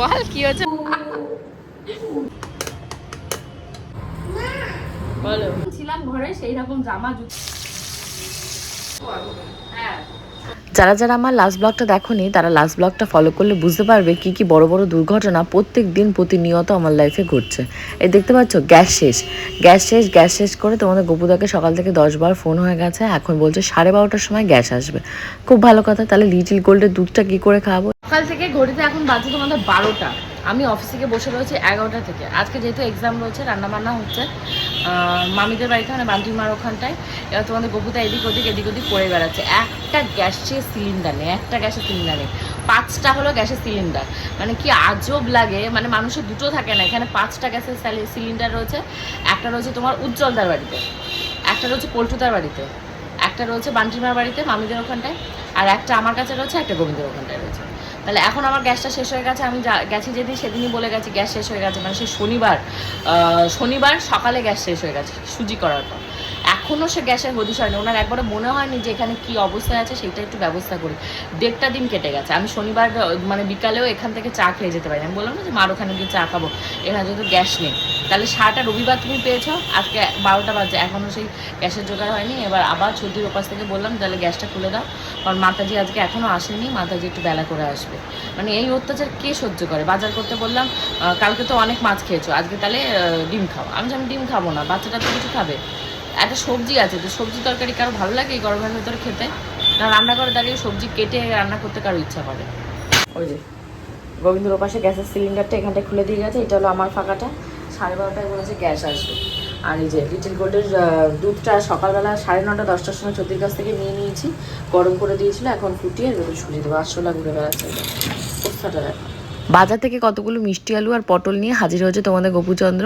বল কি হচ্ছে বলো। ছিলাম ঘরে সেই রকম জামা জুতো হ্যাঁ। যারা যারা আমার লাস্ট ব্লগটা দেখোনি, তারা লাস্ট ব্লগটা ফলো করলে বুঝতে পারবে কি কি বড় বড় দুর্ঘটনা প্রত্যেক দিন প্রতিনিয়ত আমার লাইফে ঘটছে। এই দেখতে পাচ্ছ, গ্যাস শেষ। গ্যাস শেষ গ্যাস শেষ করে তোমাদের গোপুদাকে সকাল থেকে দশ বার ফোন হয়ে গেছে, এখন বলছে সাড়ে বারোটার সময় গ্যাস আসবে। খুব ভালো কথা, তাহলে লিটিল গোল্ডের দুধটা কি করে খাব? সকাল থেকে ঘড়িতে এখন বাজে তোমাদের বারোটা। আমি অফিসে গিয়ে বসে রয়েছি এগারোটা থেকে। আজকে যেহেতু এক্সাম রয়েছে, রান্নাবান্না হচ্ছে মামিদের বাড়িতে মানে বান্টির মার ওখানটায়। এবার তোমাদের গপুতা এদিক ওদিক এদিক ওদিক করে বেড়াচ্ছে। একটা গ্যাসের সিলিন্ডার নেই, একটা গ্যাসের সিলিন্ডার নেই। পাঁচটা হলো গ্যাসের সিলিন্ডার মানে কি আজব লাগে মানে মানুষের দুটো থাকে না। এখানে পাঁচটা গ্যাসের সিলিন্ডার রয়েছে। একটা রয়েছে তোমার উজ্জ্বলদার বাড়িতে। একটা রয়েছে পল্টুদার বাড়িতে। একটা রয়েছে বান্টিমার বাড়িতে, মামিদের ওখানটায়। আর একটা আমার কাছে রয়েছে, একটা গোবিন্দের ওখানটায় রয়েছে। তাহলে এখন আমার গ্যাসটা শেষ হয়ে গেছে, আমি গেছি যেদিন, সেদিনই বলে গেছি গ্যাস শেষ হয়ে গেছে। মানে সেই শনিবার শনিবার সকালে গ্যাস শেষ হয়ে গেছে, সুজি করার পর। এখনও সে গ্যাসের হদিশ হয়নি। ওনার একবারে মনে হয়নি যে এখানে কি অবস্থায় আছে সেটা একটু ব্যবস্থা করি দেড়টা দিন কেটে গেছে। আমি শনিবার মানে বিকালেও এখান থেকে চা খেয়ে যেতে পারি আমি বললাম না যে, মার, ওখানে গিয়ে চা খাব। এখানে যেহেতু গ্যাস নেই। তাহলে সারাটা রবিবার তুমি পেয়েছ। আজকে বারোটা বাজে। এখনও সেই গ্যাসের জোগাড় হয়নি। এবার আবার ছুটির ওপাশ থেকে বললাম, তাহলে গ্যাসটা খুলে দাও। কারণ মাতাজি আজকে এখনও আসেনি। মাতাজি একটু বেলা করে আসবে। মানে এই অত্যাচার কে সহ্য করে? বাজার করতে বললাম কালকে তো অনেক মাছ খেয়েছো। আজকে তাহলে ডিম খাও। আমি আমি ডিম খাব না। বাচ্চাটা তো কিছু খাবে? একটা সবজি আছে, তো সবজি তরকারি কারও ভালো লাগে এই গরমের ভেতরে খেতে? না, রান্না করে দাঁড়িয়ে সবজি কেটে রান্না করতে কারও ইচ্ছা করে। ওই যে গোবিন্দর ওপাশে গ্যাসের সিলিন্ডারটা এখানটা খুলে দিয়ে গেছে, এটা হলো আমার ফাঁকাটা। সাড়ে বারোটায় বলেছে গ্যাস আসবে। আর এই যে লিটিল গোল্ডের দুধটা সকালবেলা সাড়ে নটা, দশটার সময় চোদ্দির কাছ থেকে নিয়ে নিয়েছি। গরম করে দিয়েছিল, এখন ফুটিয়ে এরকম সুজি দেবো। আটশোলা ঘুরে বেড়াচ্ছে। অবস্থাটা দেখো বাজার থেকে কতগুলো মিষ্টি আলু আর পটল নিয়ে হাজির হয়েছে তোমাদের গোপুচন্দ্র?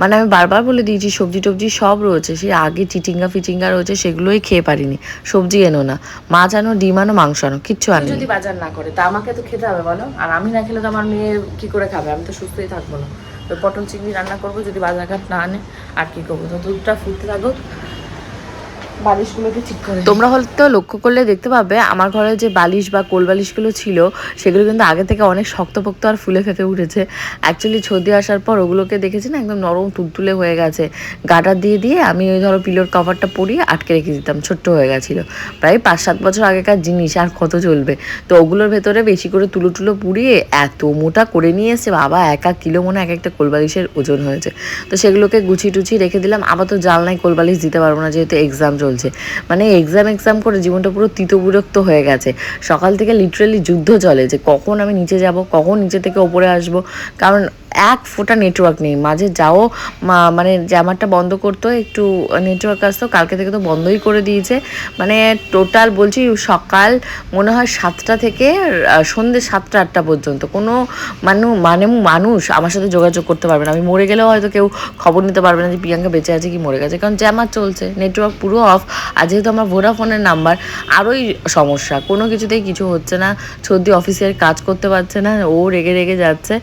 মানে আমি বারবার বলে দিয়েছি সবজি টবজি সব রয়েছে সেই আগে চিচিঙ্গা ফিচিঙ্গা রয়েছে সেগুলোই খেয়ে পারিনি। সবজি এনো না মাছ আনো ডিম আনো মাংস আনো কিচ্ছু আনো যদি বাজার না করে তা আমাকে তো খেতে হবে বলো। আর আমি না খেলে তো আমার মেয়ে কি করে খাবে? আমি তো সুস্থই থাকব না। তো পটল চিংড়ি রান্না করব যদি বাজারঘাট না আনে আর কি করব? তো দুধটা ফুটতে থাকুক। বালিশগুলোকে ঠিক করে। তোমরা হয়তো লক্ষ্য করলে দেখতে পাবে, আমার ঘরে যে বালিশ বা কোল বালিশগুলো ছিল, সেগুলো কিন্তু আগে থেকে অনেক শক্তপোক্ত আর ফুলে ফেপে উঠেছে। অ্যাকচুয়ালি ছদি আসার পর ওগুলোকে দেখেছি না, একদম নরম তুলতুলে হয়ে গেছে। গাটার দিয়ে দিয়ে আমি ওই ধরো পিলোর কভারটা পরিয়ে আটকে রেখে দিতাম, ছোট্ট হয়ে গেছিল। প্রায় পাঁচ সাত বছর আগেকার জিনিস, আর কত চলবে? তো ওগুলোর ভেতরে বেশি করে তুলো টুলো পুড়িয়ে এত মোটা করে নিয়ে এসে বাবা, এক এক কিলো মনে এক একটা কোলবালিশের ওজন হয়েছে। তো সেগুলোকে গুছিয়ে টুছিয়ে রেখে দিলাম। আবার তো জাল জালনায় কোলবালিশ দিতে পারব না, যেহেতু এক্সাম চলছে। মানে এক্সাম এক্সাম করে জীবনটা পুরো তিতবিরক্ত হয়ে গেছে। সকাল থেকে লিটারালি যুদ্ধ চলে যে কখন আমি নিচে যাব, কখন নিচে থেকে ওপরে আসব। কারণ এক ফোঁটা নেটওয়ার্ক নেই। মাঝে যাও মানে জ্যামারটা বন্ধ করতো, একটু নেটওয়ার্ক আসতো, কালকে থেকে তো বন্ধই করে দিয়েছে। মানে টোটাল বলছি সকাল মনে হয় সাতটা থেকে সন্ধ্যে সাতটা, আটটা পর্যন্ত। কোনো মানু মানে মানুষ আমার সাথে যোগাযোগ করতে পারবে না। আমি মরে গেলেও হয়তো কেউ খবর নিতে পারবে না যে প্রিয়াঙ্কা বেঁচে আছে কি মরে গেছে। কারণ জ্যামার চলছে নেটওয়ার্ক পুরো অফ আর যেহেতু আমার ভোডাফোনের নাম্বার আরোই সমস্যা। কোনো কিছুতেই কিছু হচ্ছে না। সর্দি অফিসের কাজ করতে পারছে না, ও রেগে রেগে যাচ্ছে।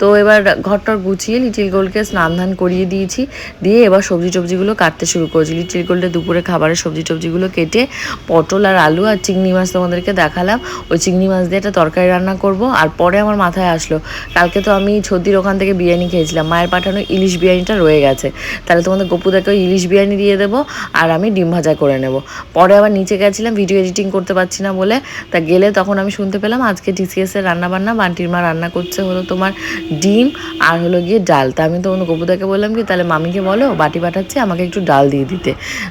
তো এবার ঘরটর গুছিয়ে লিটিল গোলকে স্নান ধান করিয়ে দিয়েছি। দিয়ে এবার সবজি টবজিগুলো কাটতে শুরু করেছি। লিটিল গোল্ডে দুপুরে খাবারের সবজি টবজিগুলো কেটে পটল আর আলু আর চিংড়ি মাছ তোমাদেরকে দেখালাম। ওই চিংড়ি মাছ দিয়ে একটা তরকারি রান্না করব, আর পরে আমার মাথায় আসলো, কালকে তো আমি ছদ্দির ওখান থেকে বিরিয়ানি খেয়েছিলাম। মায়ের পাঠানো ইলিশ বিরিয়ানিটা রয়ে গেছে। তাহলে তোমাদের গপুদাকে ইলিশ বিরিয়ানি দিয়ে দেবো, আর আমি ডিম ভাজা করে নেব। পরে আবার নিচে গেছিলাম ভিডিও এডিটিং করতে পারছি না বলে। তা গেলে তখন আমি শুনতে পেলাম আজকে টিসিএস এর রান্না বান্না বান্টির মা রান্না করছে হলো তোমার ডিম আর হলো গিয়ে ডাল। তা আমি তো অন্য গপুদাকে বললাম কি তাহলে মামিকে বলো বাটি পাঠাচ্ছে আমাকে একটু ডাল দিয়ে দিতে।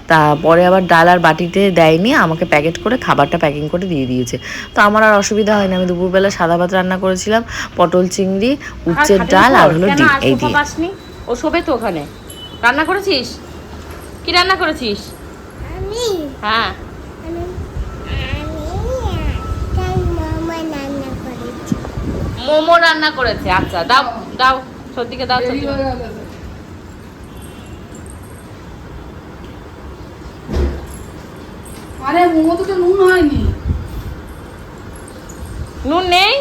তা পরে আবার ডাল আর বাটিতে দেয়নি আমাকে প্যাকেট করে খাবারটা প্যাকিং করে দিয়ে দিয়েছে। তো আমার আর অসুবিধা হয়নি আমি দুপুরবেলা সাদা ভাত রান্না করেছিলাম পটল চিংড়ি উচ্ছের ডাল আর হলো ডিম এই দিয়ে। ও শোবে তো ওখানে। রান্না করেছিস? কি রান্না করেছিস? হ্যাঁ। মামা রান্না করেছি মোমো আচ্ছা দাও দাও সত্যিকে দাও আরে মোমোতে তো নুন হয়নি। নুন নেই?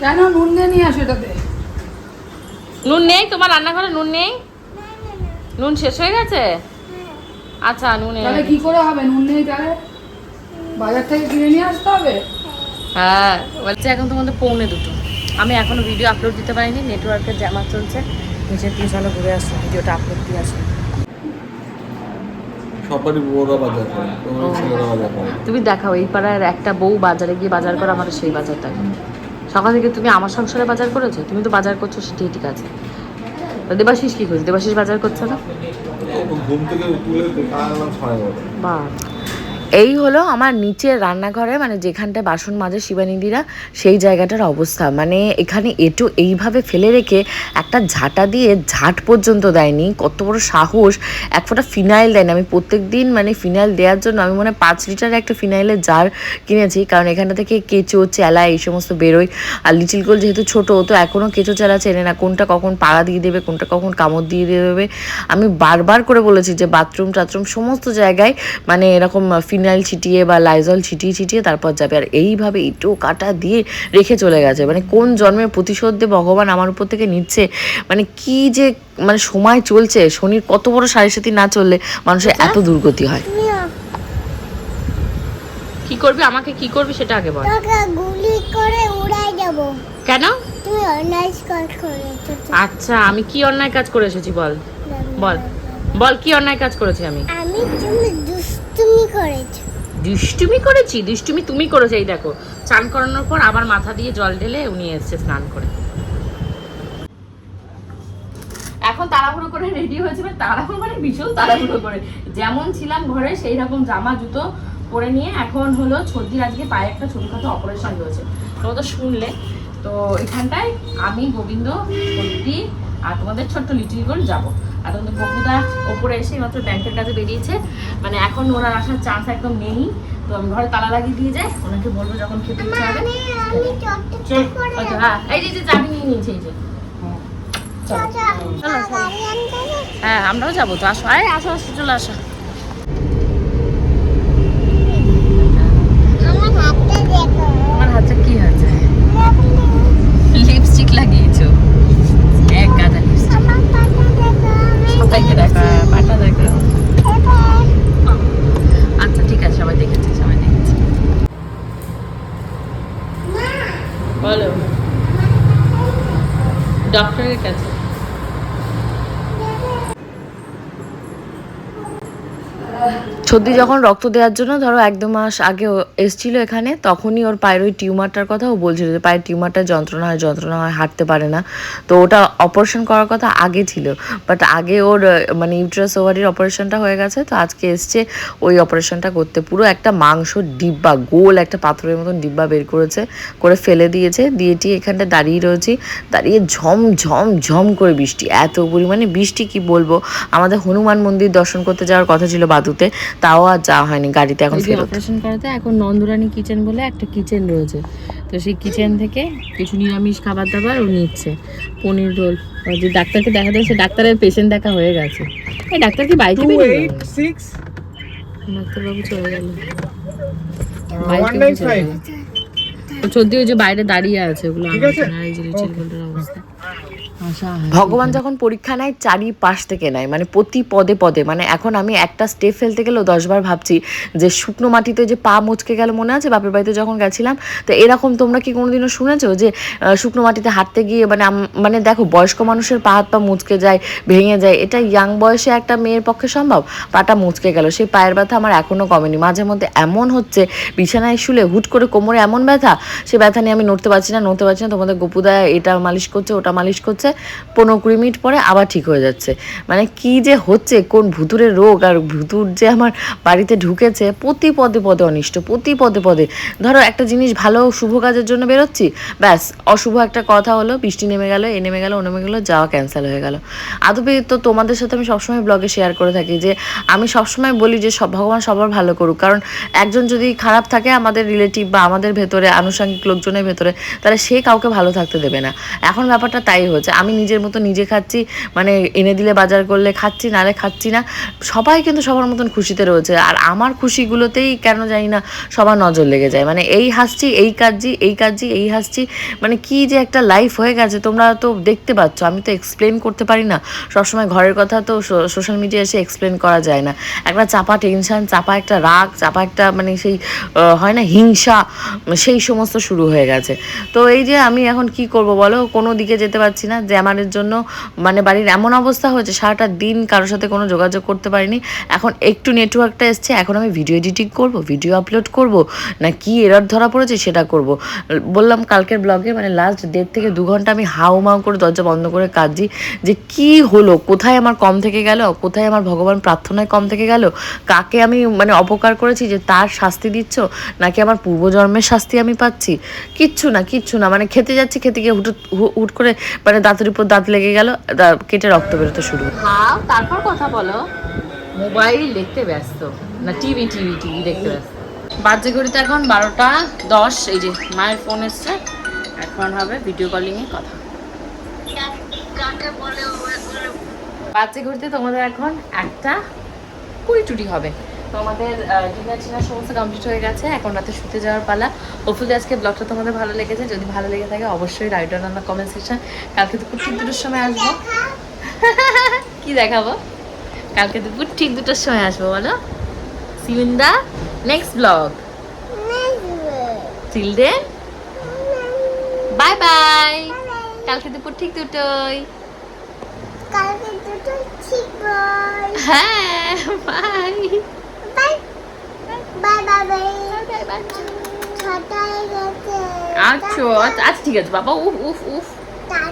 কেন নুন দিয়ে নিয়ে আসো এটাতে? নুন নেই? তোমার রান্নাঘরে নুন নেই? নুন শেষ হয়ে গেছে? আচ্ছা নুন তাহলে কি করে হবে? নুন নেই তাহলে? বাজার থেকে কিনে নিয়ে আসতে হবে? হ্যাঁ বলছে এখন তোমাদের পৌনে দুটো। আমি এখনও ভিডিও আপলোড দিতে পারিনি নেটওয়ার্কের জ্যামা চলছে। নিচে দিয়ে চলো ঘুরে আসলো ভিডিওটা আপলোড দিয়ে করে তুমি দেখাও এই পাড়ার একটা বউ বাজারে গিয়ে বাজার করে আমার সেই বাজার দেখো সকাল থেকে তুমি আমার সংসারে বাজার করেছ? তুমি তো বাজার করছ সেটাই ঠিক আছে। দেবাশিস কি করছে দেবাশিস বাজার করছে না? ঘুম থেকে উঠে আনলাম বা এই হলো আমার নিচের রান্নাঘরে মানে যেখানটায় বাসন মাজে শিবানিদিরা, সেই জায়গাটার অবস্থা। মানে এখানে এটু এইভাবে ফেলে রেখে একটা ঝাঁটা দিয়ে ঝাঁট পর্যন্ত দেয়নি। কত বড় সাহস, এক ফোঁটা ফিনাইল দেয়নি। আমি প্রত্যেক দিন মানে ফিনাইল দেওয়ার জন্য আমি মনে পাঁচ লিটার একটা ফিনাইলের জার কিনেছি। কারণ এখানটা থেকে কেঁচো, চেলা এই সমস্ত বেরোয়। আর লিটিল গোল যেহেতু ছোটো, তো এখনও কেঁচো, চেলা চেনে না। কোনটা কখন পাড়া দিয়ে দেবে, কোনটা কখন কামড় দিয়ে দেবে। আমি বারবার করে বলেছি যে বাথরুম, টাথরুম, সমস্ত জায়গায় মানে এরকম ফিনাইল ছিটিয়ে বা লাইজল ছিটিয়ে ছিটিয়ে তারপর যাবে। আর এইভাবে ইটো কাটা দিয়ে রেখে চলে গেছে। মানে কোন জন্মের প্রতিশোধ দিয়ে ভগবান আমার উপর থেকে নিচ্ছে? মানে কি যে মানে সময় চলছে? শনির কত বড় সাড়ে সাথী না চললে মানুষের এত দুর্গতি হয়। কি করবি? আমাকে কি করবি সেটা আগে বল। তোকে গুলি করে উড়াই দেবো। কেন? তুমি অনার্স কাজ করেছ তো। আচ্ছা আমি কি অন্যায় কাজ করে এসেছি বল। বল। বল কি অন্যায় কাজ করেছি আমি? আমি তুমি দুষ্টুমি করেছ। দুষ্টুমি করেছি, দুষ্টুমি তুমি করেছ। এই দেখো করানোর পর আবার মাথা দিয়ে জল ঢেলে উনি এসছে স্নান করে। এখন তাড়াহুড়ো করে রেডি হয়েছে মানে তাড়াহুড়ো মানে ভীষণ তাড়াহুড়ো করে। যেমন ছিলাম ঘরে সেই রকম জামা, জুতো পরে নিয়ে এখন হলো সর্দির আজকে পায়ে একটা ছোটখাটো অপারেশন হয়েছে। তো শুনলে। তো এখানটায় আমি, গোবিন্দ সর্দি আর তোমাদের ছোট্ট লিটিল গোল যাব। আর তোমাদের বকুদা ওপরে এসে মাত্র ব্যাংকের কাছে বেরিয়েছে। মানে এখন ওনার আসার চান্স একদম নেই। তো আমি ঘরে তালা লাগিয়ে দিয়ে যাই ওনাকে বলব যখন খেতে ইচ্ছা হবে। হ্যাঁ এই যে চাবি নিয়ে নিয়েছে এই যে? হ্যাঁ আমরাও যাব তো। আসো আয় আসো আসো চলে আসো আমার হাতটা দেখো আমার হাতে কি হয়েছে লিপস্টিক লাগিয়েছো এক গাদা লিপস্টিক আমার পাটা দেখো আমি সবাইকে দেখো পাটা দেখো এবার আচ্ছা ঠিক আছে সবাই দেখেছে সবাই দেখেছে বলো ডক্টরের কাছে সর্দি যখন রক্ত দেওয়ার জন্য, ধরো এক দু মাস আগে এসছিল এখানে, তখনই ওর পায়ের ওই টিউমারটার কথা ও বলছিল যে পায়ের টিউমারটা যন্ত্রণা হয় যন্ত্রণা হয়, হাঁটতে পারে না। তো ওটা অপারেশন করার কথা আগে ছিল বাট আগে ওর মানে ইউট্রাস ওভারির অপারেশনটা হয়ে গেছে, তো আজকে এসছে, ওই অপারেশনটা করতে পুরো একটা মাংস ডিব্বা, গোল একটা পাথরের মতন ডিব্বা বের করেছে, করে ফেলে দিয়েছে দিয়েটি এখানটা দাঁড়িয়ে রয়েছি, দাঁড়িয়ে ঝম ঝম ঝম করে বৃষ্টি, এত পরিমাণে বৃষ্টি কি বলব? আমাদের হনুমান মন্দির দর্শন করতে যাওয়ার কথা ছিল বাদুতে তাও আর যাওয়া হয়নি গাড়িতে এখন ফেরত। অপারেশন করাতে এখন নন্দরানী কিচেন বলে একটা কিচেন রয়েছে। তো সেই কিচেন থেকে কিছু নিরামিষ খাবার দাবার ও নিচ্ছে। পনির রোল। যে ডাক্তারকে দেখা যায় সে ডাক্তারের পেশেন্ট দেখা হয়ে গেছে। এই ডাক্তার কি বাইকে বেরিয়ে গেল? ডাক্তারবাবু চলে গেল। বাইকে চলে সর্দি ওই যে বাইরে দাঁড়িয়ে আছে ওগুলো এই যে লিটিল অবস্থা। ভগবান যখন পরীক্ষা নেয় চারিপাশ থেকে নেয় মানে প্রতি পদে পদে। মানে এখন আমি একটা স্টেপ ফেলতে গেলেও দশবার ভাবছি যে শুকনো মাটিতে যে পা মুচকে গেল মনে আছে? বাপের বাড়িতে যখন গেছিলাম তো এরকম তোমরা কি কোনোদিনও শুনেছো যে শুকনো মাটিতে হাঁটতে গিয়ে মানে মানে দেখো বয়স্ক মানুষের পা হাত পা মুচকে যায় ভেঙে যায় এটা ইয়াং বয়সে একটা মেয়ের পক্ষে সম্ভব? পাটা মুচকে গেল সেই পায়ের ব্যথা আমার এখনও কমেনি। মাঝে মধ্যে এমন হচ্ছে বিছানায় শুলে হুট করে কোমরে এমন ব্যথা সে ব্যথা নিয়ে আমি নড়তে পারছি না নড়তে পারছি না তোমাদের গোপুদা এটা মালিশ করছে ওটা মালিশ করছে পনেরো কুড়ি মিনিট পরে আবার ঠিক হয়ে যাচ্ছে। মানে কি যে হচ্ছে, কোন ভুতুরের রোগ আর ভুতুর যে আমার বাড়িতে ঢুকেছে, প্রতি পদে পদে অনিষ্ট, প্রতি পদে পদে। ধরো একটা জিনিস ভালো শুভ কাজের জন্য বেরোচ্ছি, ব্যাস, অশুভ একটা কথা হলো, বৃষ্টি নেমে গেল, এ নেমে গেল, ও নেমে গেলো, যাওয়া ক্যান্সেল হয়ে গেল। আদবে, তো তোমাদের সাথে আমি সবসময় ব্লগে শেয়ার করে থাকি যে, আমি সবসময় বলি যে, সব ভগবান সবার ভালো করুক। কারণ একজন যদি খারাপ থাকে আমাদের রিলেটিভ বা আমাদের ভেতরে, আনুষঙ্গিক লোকজনের ভেতরে, তাহলে সে কাউকে ভালো থাকতে দেবে না। এখন ব্যাপারটা তাই হচ্ছে আমি নিজের মতো নিজে খাচ্ছি মানে এনে দিলে বাজার করলে খাচ্ছি, নালে খাচ্ছি না, সবাই কিন্তু সবার মতন খুশিতে রয়েছে। আর আমার খুশিগুলোতেই কেন জানি না সবার নজর লেগে যায়। মানে এই হাসছি, এই কাজজি এই কাজজি এই হাসছি মানে কি যে একটা লাইফ হয়ে গেছে, তোমরা তো দেখতে পাচ্ছ, আমি তো এক্সপ্লেন করতে পারি না। সবসময় ঘরের কথা তো সোশ্যাল মিডিয়া এসে এক্সপ্লেন করা যায় না। একটা চাপা টেনশান চাপা একটা রাগ, চাপা একটা মানে সেই হয় না হিংসা, সেই সমস্ত শুরু হয়ে গেছে। তো এই যে আমি এখন কি করব বলো? কোনো দিকে যেতে পারছি না। জ্যামারের জন্য মানে বাড়ির এমন অবস্থা হয়েছে, সারাটা দিন কারোর সাথে কোনো যোগাযোগ করতে পারিনি। এখন একটু নেটওয়ার্কটা এসছে, এখন আমি ভিডিও এডিটিং করব ভিডিও আপলোড করব, না কি এরর ধরা পড়েছে সেটা করব। বললাম কালকের ব্লগে মানে লাস্ট দেড় থেকে দু ঘণ্টা আমি হাউ মাউ করে দরজা বন্ধ করে কাঁদছি, যে কি হলো, কোথায় আমার কম থেকে গেল, কোথায় আমার ভগবান প্রার্থনায় কম থেকে গেল, কাকে আমি মানে অপকার করেছি, যে তার শাস্তি দিচ্ছ, নাকি আমার পূর্বজন্মের শাস্তি আমি পাচ্ছি? কিচ্ছু না কিচ্ছু না মানে খেতে যাচ্ছি, খেতে গিয়ে হুট হুট করে মানে দাঁতের উপর দাঁত লেগে গেল কেটে রক্ত বেরোতে শুরু। হলো। খাও তারপর কথা বলো। মোবাইল দেখতে ব্যস্ত, না টিভি টিভি টিভি দেখতে ব্যস্ত? বাজে ঘড়িতে এখন বারোটা দশ, এই যে মায়ের ফোন এসছে। এখন হবে ভিডিও কলিংয়ে কথা। বাজে ঘড়িতে তোমাদের এখন একটা কুড়ি টুটি হবে। তোমাদের ডিনার টিনার সমস্ত কমপ্লিট হয়ে গেছে। এখন রাতে শুতে যাওয়ার পালা। হোপফুলি আজকে ব্লগটা তোমাদের ভালো লেগেছে। যদি ভালো লেগে থাকে অবশ্যই write on the comment section কালকে দুপুর ঠিক দুটোর সময় আসব। কি দেখাবো? কালকে দুপুর ঠিক দুটোর সময় আসব বলো। See in the next blog till then bye bye কালকে দুপুর ঠিক দুটোই। কালকে দুটো ঠিক বল হ্যাঁ bye bye bye bye. Bye bye bye ছটা গেছে। আচ্ছা আচ্ছা ঠিক আছে বাবা উফ উফ উফ।